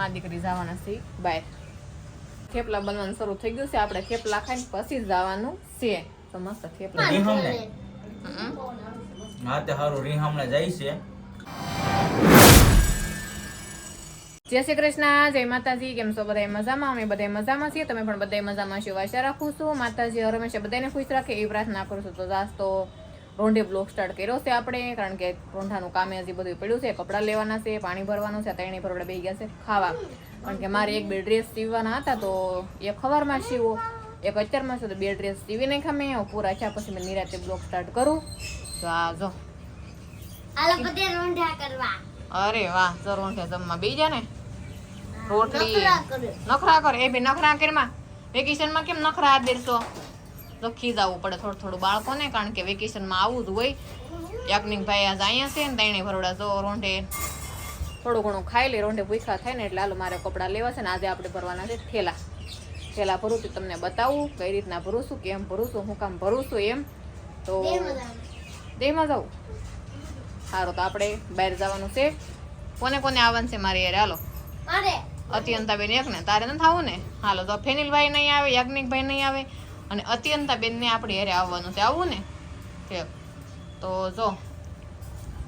મા દીકરી જવાના છે. બાય થેપલા બનવાનું શરૂ થઈ ગયું છે. આપણે થેપલા ખાઈને પછી જવાનું છે. તો મસ્ત થેપલા હા તે હારું રીહમને જાય છે. જય શ્રી કૃષ્ણ જય માતાજી. કેમ છો બધા મજામાં? અમે બધા મજામાં છીએ. તમે પણ બધા મજામાં છો. આશા રાખું છું. માતાજી હર હંમેશા બધાને ખુશ રાખે. એવી પ્રાર્થના કરું છું. તો જાસ તો રોંઢે બ્લોક સ્ટાર્ટ કર્યો છે આપણે કારણ કે રોંઢાનું કામે હજી બધું પડ્યું છે કપડાં લેવાના છે પાણી ભરવાનું છે ત્રણેય પર બે ગયા છે ખાવા. કારણ કે મારે એક બે ડ્રેસ સીવવાના હતા તો એક ખવારમાં સીવો એક અત્યારમાં છે તો બે ડ્રેસ સીવી નાખ્યા મેં પૂરા થયા પછી મેં નિરાતે બ્લોક સ્ટાર્ટ કરું. તો આ જો. અરે વાહ તો રોંઢે જમવા બીજા ને રોટલી. નખરા કર. એ બી નખરા કરીમાં? વેકેશનમાં કેમ નખરા આ દેરસો તો ખીજાવવું પડે થોડું થોડું બાળકોને કારણ કે વેકેશનમાં આવું જ હોય. યાજ્ઞિક ભાઈ આજ અહીંયા છે ને તેણે ભરોડા જો રોંઢે થોડું ઘણું ખાઈ લે રોંઢે ભૂખા થાય ને એટલે હાલો મારે કપડાં લેવા છે ને આજે આપણે ભરવાના છે થેલા. થેલા ભરું તો તમને બતાવું કઈ રીતના ભરું છું કેમ ભરું છું હું કામ ભરું છું એમ. તો. દેમાં જાઉં. સારું તો આપણે બહાર જવાનું છે. કોને કોને આવવાનું છે મારી યાર હાલો. અત્યંતાબેન એક ને તારે નથી થવું ને? હાલો તો ફેનિલભાઈ નહીં આવે યાજ્ઞિકભાઈ નહીં આવે અને અત્યંતાબેન બેનને આપણે હેરે આવવાનું છે. આવું ને? કે તો જો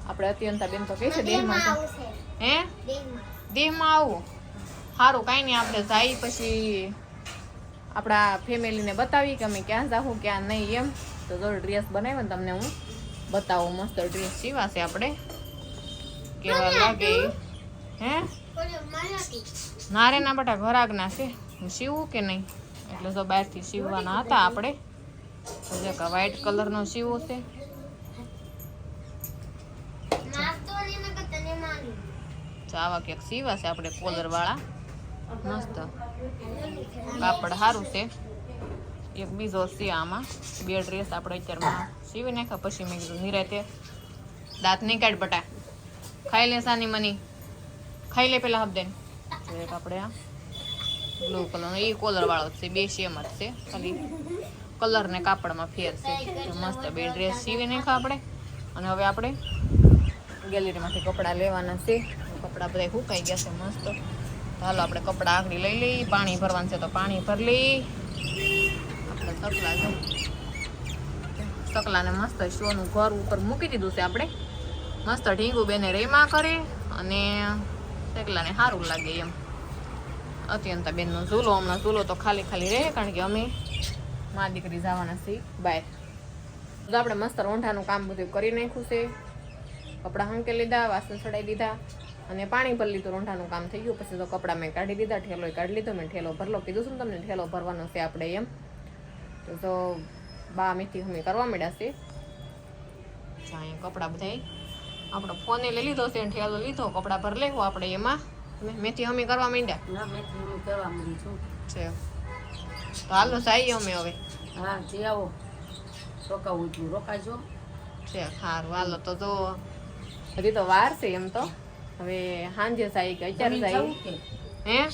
આપણે અત્યંતાબેન તો કહે છે દેહમાં. હે? દેહમાં. આવું? સારું કાંઈ નહીં આપણે જાય પછી આપણા ફેમિલીને બતાવી કે અમે ક્યાં જાઉં ક્યાં નહીં એમ. તો જો ડ્રેસ બનાવ્યો ને તમને હું બતાવું મસ્ત ડ્રેસ સીવાશે આપણે? કેવા લાગે? હે. ના રે ના બટા ઘરાક ના છે. હું સીવું કે નહીં? એટલે તો બહારથી સીવવાના હતા આપણે. તો જે કે કલરનો સીવો છે. આવા ક્યાંક સીવા છે આપણે કોલર વાળા. મસ્ત. કાપડ સારું છે. એક બીજો છે આમાં. બે ડ્રેસ આપણે અત્યારમાં સીવી નાખ્યા. પછી મેં કીધું નિરાતે દાંત નહીં કાઢ બટા. ખાઈ લે સાની મની. ખાઈ લે પેલા હબદેન. આપણે આ બ્લુ કલરનો. એ કોલર વાળો છે, બે સેમ જ છે. ખાલી કલર ને કાપડમાં ફેર છે. મસ્ત બે ડ્રેસ સીવી નાખ્યા આપણે. અને હવે આપણે ગેલેરીમાંથી કપડાં લેવાના છે. કપડાં બધા સુકાઈ ગયા છે મસ્ત. હાલો આપણે કપડાં આગળ લઈ લઈ પાણી ભરવાનું છે તો પાણી ભરી લઈ આપણે સકલા જો. સકલાને મસ્ત શોનું ઘર ઉપર મૂકી દીધું છે આપણે. મસ્ત ઢીંગું બેને રેમાં કરે અને સકલાને સારું લાગે એમ. અત્યંતા બેનનો ઝૂલો, હમણાં ઝૂલો તો ખાલી ખાલી રહે, કારણ કે અમે મા દીકરી જવાના છીએ. બહાર તો આપણે મસ્ત રોંઢાનું કામ બધું કરી નાખ્યું છે. કપડાં હંકે લીધા, વાસણ ચડાવી દીધા, અને પાણી ભરી લીધું, રોંઢાનું કામ થઈ ગયું. પછી તો કપડાં મેં કાઢી દીધા ઠેલો કાઢી લીધો, મેં ઠેલો ભરલો. કીધું છું તમને, ઠેલો ભરવાનો છે આપણે એમ. તો બા મેથી અમે કરવા માંડ્યા છે. અહીંયા કપડાં બધા આપણો ફોને લઈ લીધો છે ઠેલો લીધો, કપડાં ભર લેવું આપણે એમાં. મેથી હમી કરવા માંડ્યા? ના મેથી થોડું કરવા માંડી છું. છે. તો હાલો સાઈ અમે હવે. હા જે આવો. રોકાવું છું રોકાજો. છે સારું હાલો તો જો હજી તો વાર છે એમ તો. હવે સાંજે સાઈ કે અત્યારે કે? હે?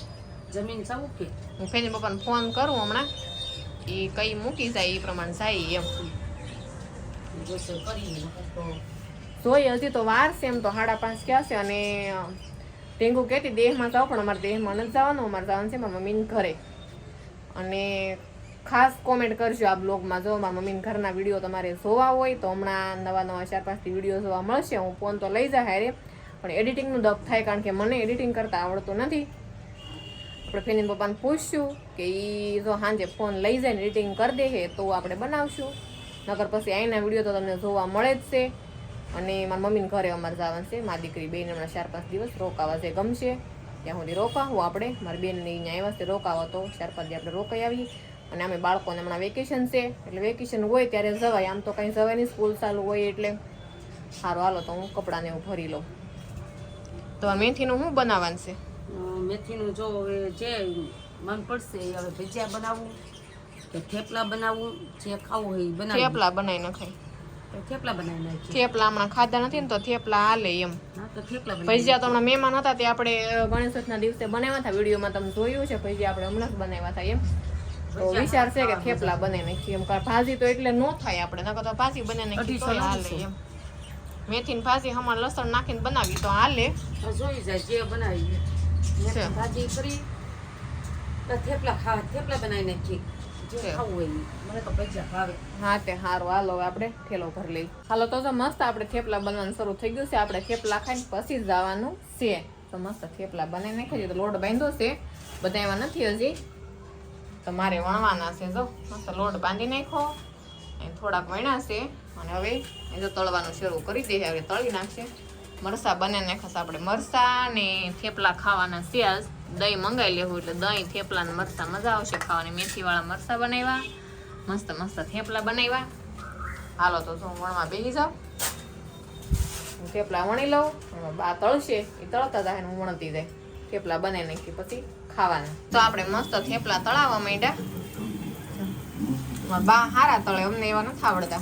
જમીન જવું કે? હું ફેની પપ્પાને ફોન કરું હમણાં. એ કઈ મૂકી જાય એ પ્રમાણે જાય એમ. રસોઈ કરીને તો જોઈએ હજી તો વાર છે એમ તો સાડા પાંચ ક્યાં છે અને ટેંગુ કહેતી, દેહમાં જાઓ પણ અમારે દેહમાં નથી જવાનું, અમારે જવાનું છે મારા મમ્મીને ઘરે. અને ખાસ કોમેન્ટ કરજો આ બ્લોગમાં, જો મારા મમ્મીને ઘરના વીડિયો તમારે જોવા હોય તો હમણાં નવા નવા ચાર પાંચથી વીડિયો જોવા મળશે, હું ફોન તો લઈ જાય હારે. પણ એડિટિંગનું દબ થાય કારણ કે મને એડિટિંગ કરતા આવડતું નથી. આપણે ફેની પપ્પાને પૂછશું કે એ જો સાંજે ફોન લઈ જાય ને એડિટિંગ કરી દે તો આપણે બનાવશું. નકર પછી અહીંના વીડિયો તો તમને જોવા મળે જ છે. અને મારા મમ્મીને ઘરે અમારે જવાનું છે. મારી દીકરી બેન હમણાં ચાર પાંચ દિવસ રોકાવા છે ગમશે. ત્યાં સુધી રોકાવું આપણે. મારી બેનને અહીંયા આવ્યા છે રોકાવો તો ચાર પાંચ દી આપણે રોકાઈ આવીએ. અને અમે બાળકોને હમણાં વેકેશન છે. એટલે વેકેશન હોય ત્યારે જવાય. આમ તો કાંઈ જવાય નહીં સ્કૂલ ચાલુ હોય એટલે. સારું હાલો તો હું કપડાને એવું ભરી લઉં. તો મેથીનું શું બનાવવાનું છે? મેથીનું જો હવે જે મન પડશે એ હવે ભજીયા બનાવવું કે થેપલા બનાવવું જે ખાવું હોય એ થેપલા બનાવી નખાય. તો થેપલા બનાવી નાખીએ થેપલા હમણાં ખાધા નથી ને તો થેપલા હાલે એમ. તો ભજીયા તો હમણાં મહેમાન હતા તે આપણે ગણેશ દિવસે બનાવ્યા હતા. વિડીયોમાં તમે જોયું છે ભજીયા આપણે હમણાં જ બનાવ્યા હતા એમ. તો વિચાર છે કે થેપલા બને નાખીએ એમ. કારણ ભાજી તો એટલે નો થાય આપણે નકર તો ભાજી બને નાખી તોય હાલે. એમ. મેથીની ભાજી હમણાં લસણ નાખીને બનાવી તો હાલે. જોઈ જાય જે બનાવી ભાજી કરી થેપલા ખાવા થેપલા બનાવી નાખી હા તે સારું હાલો હવે આપણે થેલો ભરી લઈ હાલો તો તો મસ્ત આપણે થેપલા બનવાનું શરૂ થઈ ગયું છે. આપણે થેપલા ખાઈને પછી જવાનું છે. તો મસ્ત થેપલા બનાવી નાખી તો લોટ બાંધ્યો છે. બધા એવા નથી હજી. તો મારે વણવાના છે જો. મસ્ત લોટ બાંધી નાખો અને થોડાક વણ્યા છે. અને હવે એ જો તળવાનું શરૂ કરી દે હવે તળી નાખશે. મરસા બને નાખશે આપણે. મરસા ને થેપલા ખાવાના છે આજ. દહીં મંગાવી લેવું એટલે દહીં થેપલા ને મરચા મજા આવશે ખાવાની. મેથીવાળા મરચા બનાવ્યા. મસ્ત મસ્ત થેપલા બનાવ્યા. હાલો તો હું વણમાં બેસી જાઉં હું થેપલા વણી લઉં એમાં બા તળશે એ તળતા જાય હું વણતી જાય. થેપલા બને નાખી પછી ખાવાના. તો આપણે મસ્ત થેપલા તળાવવા માંડ્યા. બા હારા તળે અમને એવા નથી આવડતા.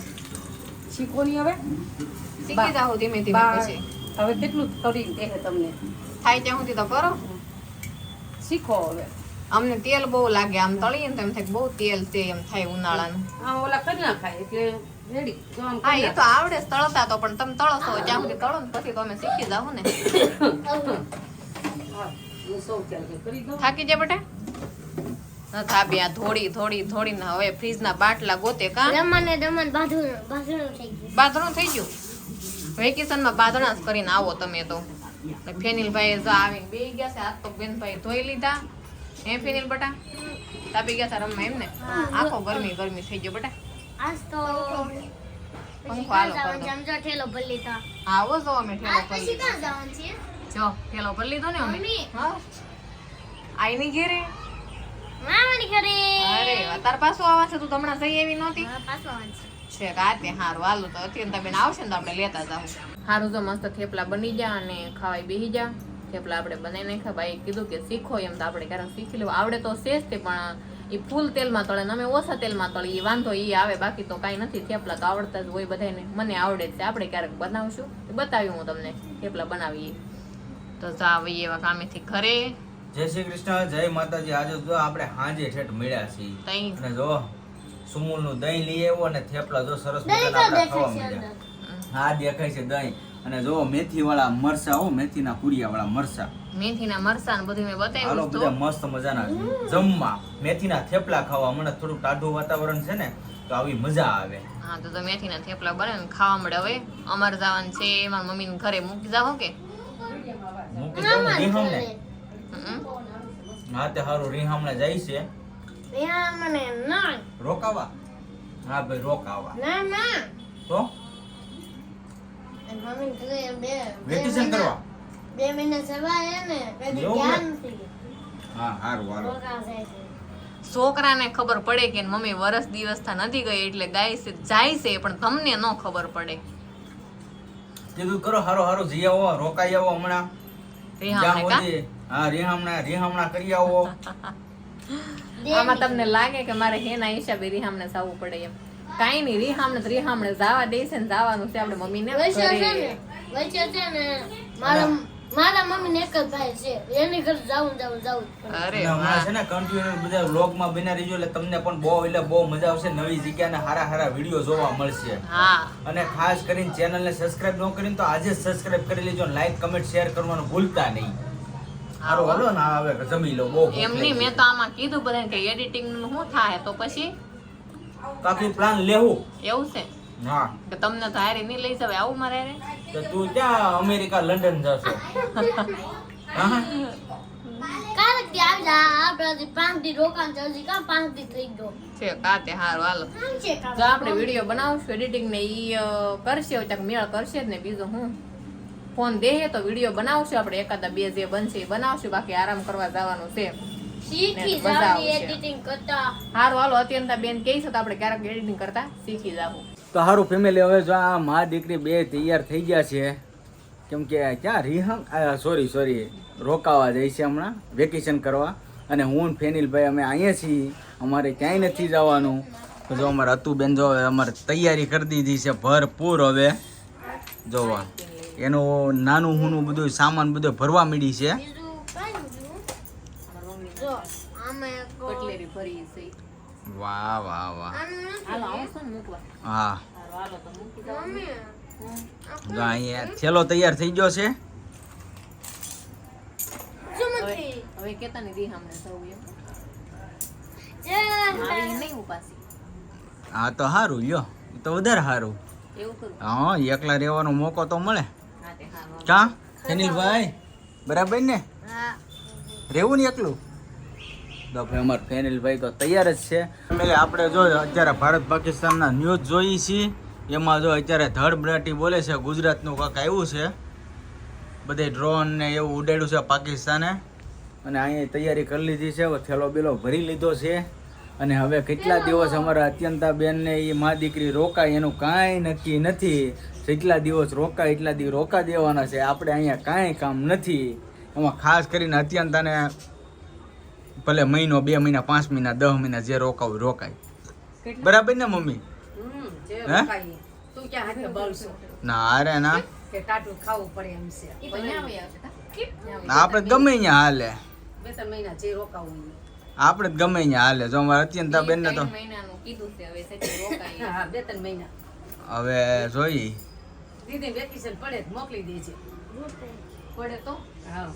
શીખો ની હવે? શીખી જાઓ ધીમે ધીમે પછી. હવે કેટલું કરી દે તમને? થાય ત્યાં સુધી તો કરો. શીખો હવે અમને તેલ બહુ લાગે આમ તળીએ ને તો એમ થાય બહુ તેલ તે એમ થાય ઉનાળાનું. હા ઓલા કરી નાખાય એટલે રેડી હા એ તો આવડે તળતા તો પણ તમે તળો છો જ્યાં સુધી તળો ને પછી તો અમે શીખી જાવ ને. નાખ. હા, હું સૌ ત્યારે કરી દઉં. થાકી જાય બેટા? ન થાબી આ થોડી થોડી થોડી ને હવે ફ્રીજ ના બાટલા ગોતે કા? રમણ રમણ થઈ ગયું. બાંધણું થઈ ગયું? વેકેશનમાં બાંધણા કરીને આવો તમે તો. ફેનિલભાઈ તો આવી બે ગયા છે. હાથ તો બેનભાઈ ધોઈ લીધા. હે ફેનિલ બટા? તાપી ગયા છે રમવા એમ ને આખો ગરમી ગરમી થઈ ગયો બટા. આજ તો પંખો હાલો કર ઠેલો ભરી લીધો. આવો જો અમે ઠેલો આજ પછી ક્યાં જવાનું છે? જો ઠેલો કરી લીધો ને અમે? હા. આઈની ઘેરે? મામાની ઘરે. અરે તાર પાછું આવા છે? તું હમણાં જઈ એવી નહોતી. હા, પાછું આવવાનું છે. છે કાતે હારું. હાલો તો અત્યંત બેન આવશે ને તો આપણે લેતા જાઉં હારું તો મસ્ત થેપલા બની જા અને ખાવાય બેસી જા થેપલા આપણે બનાવી નાખ્યા. ભાઈ કીધું કે શીખો એમ તો આપણે ક્યારેક શીખી લેવું. આવડે તો છે જ તે પણ એ ફૂલ તેલમાં તળે અમે ઓછા તેલમાં તળી એ વાંધો એ આવે બાકી તો કાંઈ નથી. થેપલા તો આવડતા જ હોય બધાને મને આવડે છે. આપણે ક્યારેક બનાવશું. બતાવી હું તમને. થેપલા બનાવીએ. તો જાવીએ એવા કામેથી ઘરે. જય શ્રી કૃષ્ણ. જય માતાજી. આજે જો આપણે હાજે ઠેઠ મળ્યા છીએ. અને જો સુમૂલનું દહીં લઈ આવ્યો અને થેપલા જો સરસ મજાના આપણે ખાવા મળ્યા હા દેખાય છે દહીં. અને જો મેથી વાળા મરસા હો મેથીના કુરિયા વાળા મરસા મેથીના મરસા ને બધું મેં બધા મસ્ત મજાના જમવા મેથીના થેપલા ખાવા. મને થોડું ટાઢું વાતાવરણ છે ને તો આવી મજા આવે. હા તો તો મેથીના થેપલા બને ખાવા મળે હવે. અમાર જવાનું છે મારા મમ્મીને ઘરે મૂકી જાઓ કે. મૂકી જાવ ને હા તે હારું રીહામને જાય છે. ત્યાં મને ના રોકાવા? હા ભાઈ રોકાવા. ના ના. તો? મમ્મી ઘરે બે બે વેકેશન કરવા? બે મહિના સવારે ને કદી ધ્યાન નથી. હા હારું હારું. રોકા જાય છે. છોકરાને ખબર પડે કે મમ્મી વરસ દિવસ થા નથી ગઈ એટલે ગાય છે જાય છે પણ તમને ન ખબર પડે. કીધું કરો હારો હારો જઈ આવો રોકાઈ આવો હમણાં. હા રીહામણા રીહામણા કરી આવો. આમાં તમને લાગે કે મારે હેના હિસાબે રિહામને જવું પડે એમ. કાંઈ નહીં રિહામને તો રિહામને જવા દે છે ને જવાનું છે. આપણે મમ્મીને છે ને ને મારા મારા મમ્મી ને એક જ ભાઈ છે. એની ઘર જાવું જાવું જાવું અરે હમણાં છે ને કન્ટિન્યુ બધા વ્લોગમાં બના રહેજો એટલે તમને પણ બહુ એટલે બહુ મજા આવશે. નવી જગ્યા ને હારા હારા વીડિયો જોવા મળશે. હા. અને ખાસ કરીને ચેનલને સબસ્ક્રાઇબ ન કરીને તો આજે જ સબસ્ક્રાઇબ કરી લેજો લાઈક કમેન્ટ શેર કરવાનું ભૂલતા નહીં. હારું હાલો ને હવે જમી લો બહુ ભૂખ એમ નહીં લાગી. મેં તો આમાં કીધું બધાને કે એડિટિંગનું શું થાય તો પછી? કાકી પ્લાન લેવું. એવું છે? હા. કે તમને તો હારે નહીં લઈ જવાય આવું મારે? તો તું ક્યાં અમેરિકા લંડન જશો? હા થી આપણે પાંચ દી રોકાણ હજી પાંચ દી થઈ ગયો? છે કાતે હારું કાં? જો આપણે વીડિયો બનાવશું એડિટિંગ ને ઈ કરશે ચાક મેળ કરશે ને બીજું હું? ફોન દેહે તો વીડિયો બનાવશું. આપણે એકાદા બે જે બનશે એ બનાવશું. બાકી આરામ કરવા જવાનું છે. શીખી જાવ એડિટિંગ કરતા. હારું હાલો અત્યંતા બેન કહી છે તો આપણે ક્યારેક એડિટિંગ કરતા. શીખી જાવ તો હારું ફેમિલી હવે જો આ મા દીકરી બે તૈયાર થઈ ગયા છે. કેમ કે ક્યાં રિહંગ? સોરી સોરી રોકાવા જાય છે હમણાં વેકેશન કરવા. અને હું ફેનિલભાઈ અમે અહીંયા છીએ. અમારે ક્યાંય નથી જવાનું. જો અમારે અતુબેન જો હવે અમારે તૈયારી કરી દીધી છે ભરપૂર હવે. જોવા. એનું નાનું હુનું બધું સામાન બધું ભરવા માંડી છે. બીજું કાંઈ નથી. જો આમે એક કટલેરી ભરી છે વાહ વાહ વાહ હા તો મૂકી જાઓ મમ્મી જો અહીંયા થેલો તૈયાર થઈ ગયો છે. હવે કેતા એમ. હા તો સારું લ્યો. તો વધારે સારું હા એકલા રહેવાનો મોકો તો મળે. હા તે કા ફેનિલભાઈ બરાબર ને? રહેવું ને એકલું? તો ભાઈ અમાર ફેનિલભાઈ તો તૈયાર જ છે. એટલે આપણે જો અત્યારે ભારત પાકિસ્તાનના ન્યૂઝ જોઈએ છીએ. એમાં જો અત્યારે ધડબડાટી બોલે છે ગુજરાતનું કાંક આવ્યું છે. બધે ડ્રોન ને એવું ઉડાડ્યું છે પાકિસ્તાને. અને અહીંયા તૈયારી કરી લીધી છે થેલો બેલો ભરી લીધો છે. અને હવે કેટલા દિવસ અમારા અત્યંતા બેનને એ મા દીકરી રોકાય એનું કાંઈ નક્કી નથી. જેટલા દિવસ રોકાય એટલા દિવસ રોકા દેવાના છે. આપણે અહીંયા કાંઈ કામ નથી. એમાં ખાસ કરીને અત્યંતાને ભલે મહિનો બે મહિના પાંચ મહિના દસ મહિના જે રોકાવું રોકાય. બરાબર ને મમ્મી? ના અરે ના. આપણે ગમે અહીંયા હાલે. બે ત્રણ મહિના જે રોકાવું. આપણે જ ગમે અહીંયા હાલે. જો અમારે અત્યંત બેન ને તો હવે સેટી રોકાય હા બે ત્રણ મહિના. હવે જોઈ. દીદી વેકેશન પડે તો મોકલી દેજે પડે તો? હા.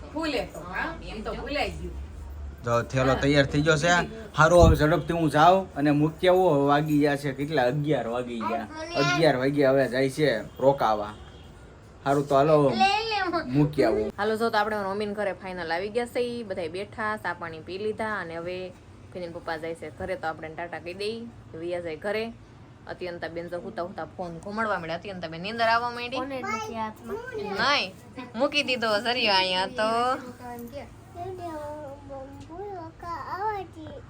તો. ફૂલે તો એમ એમ તો જો. ગયું. તો થેલો તૈયાર થઈ ગયો છે. સારું હવે ઝડપથી હું જાઉં અને મુખ્ય એવો વાગી ગયા છે. કેટલા? અગિયાર વાગી ગયા. અગિયાર વાગ્યા હવે જાય છે રોકાવા. સારું તો હાલો. મૂકી આવું. હાલો જો તો આપણે મમ્મીને ઘરે ફાઇનલ આવી ગયા છે. બધા બેઠા પાણી પી લીધા અને હવે ફિનિન પપ્પા જાય છે ઘરે તો આપણે ટાટા કહી દઈ. વિયા જાય ઘરે. અત્યંતા બેન તો હુતા હુતા ફોન ઘુમાડવા માંડ્યા. અત્યંતા બેન નીંદર આવવા માંડી. નહીં મૂકી દીધો સરિયો અહીંયા તો.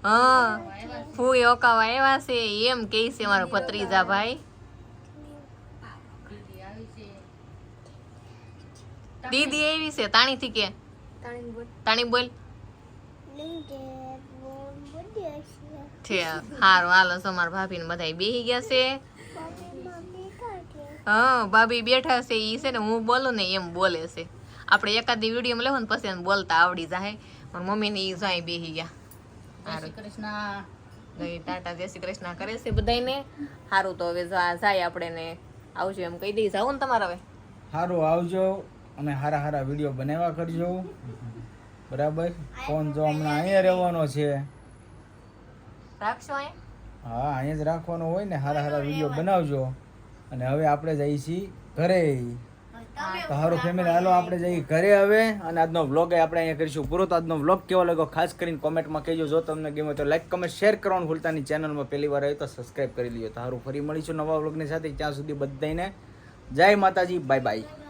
હા હું ઓકાવા આવ્યા છે. એમ કે છે મારો ભત્રીજા ભાઈ દીદી એવી છે તાણી થી કે તાણી બોલ છે. હારું હાલો સમાર ભાભી ને બધા બેહી ગયા છે. હા ભાભી બેઠા છે ઈ છે ને હું બોલું ને એમ બોલે છે. આપણે એકાદી વીડિયો લેવો ને પછી બોલતા આવડી જાય. પણ મમ્મી ને ઈ જાય બેહી ગયા. હારું. કૃષ્ણ. ટાટા જય શ્રી કૃષ્ણ કરે છે બધાને સારું તો હવે જાય આપણે ને આવજો એમ કહી દઈ જાવ ને તમારે હવે. સારું આવજો. અને સારા સારા વીડિયો બનાવ્યા કરજો. બરાબર? ફોન જો હમણાં અહીંયા રહેવાનો છે. રાખશો હા અહીંયા જ રાખવાનો હોય ને સારા સારા વીડિયો બનાવજો. અને હવે આપણે જઈએ છીએ ઘરે. તો સારું ફેમિલી હાલો આપણે જઈએ ઘરે હવે. અને આજનો વ્લોગ આપણે અહીંયા કરીશું. પૂરો તો આજનો વ્લોગ કેવો લાગ્યો ખાસ કરીને કોમેન્ટમાં કહેજો. જો તમને ગમે તો લાઈક કમેન્ટ શેર કરવાનું ભૂલતા નહીં. ચેનલમાં પહેલી વાર આવી તો સબસ્ક્રાઈબ કરી લીજો તો સારું ફરી મળીશું નવા વ્લોગની સાથે. ત્યાં સુધી બધાને જય માતાજી. Bye bye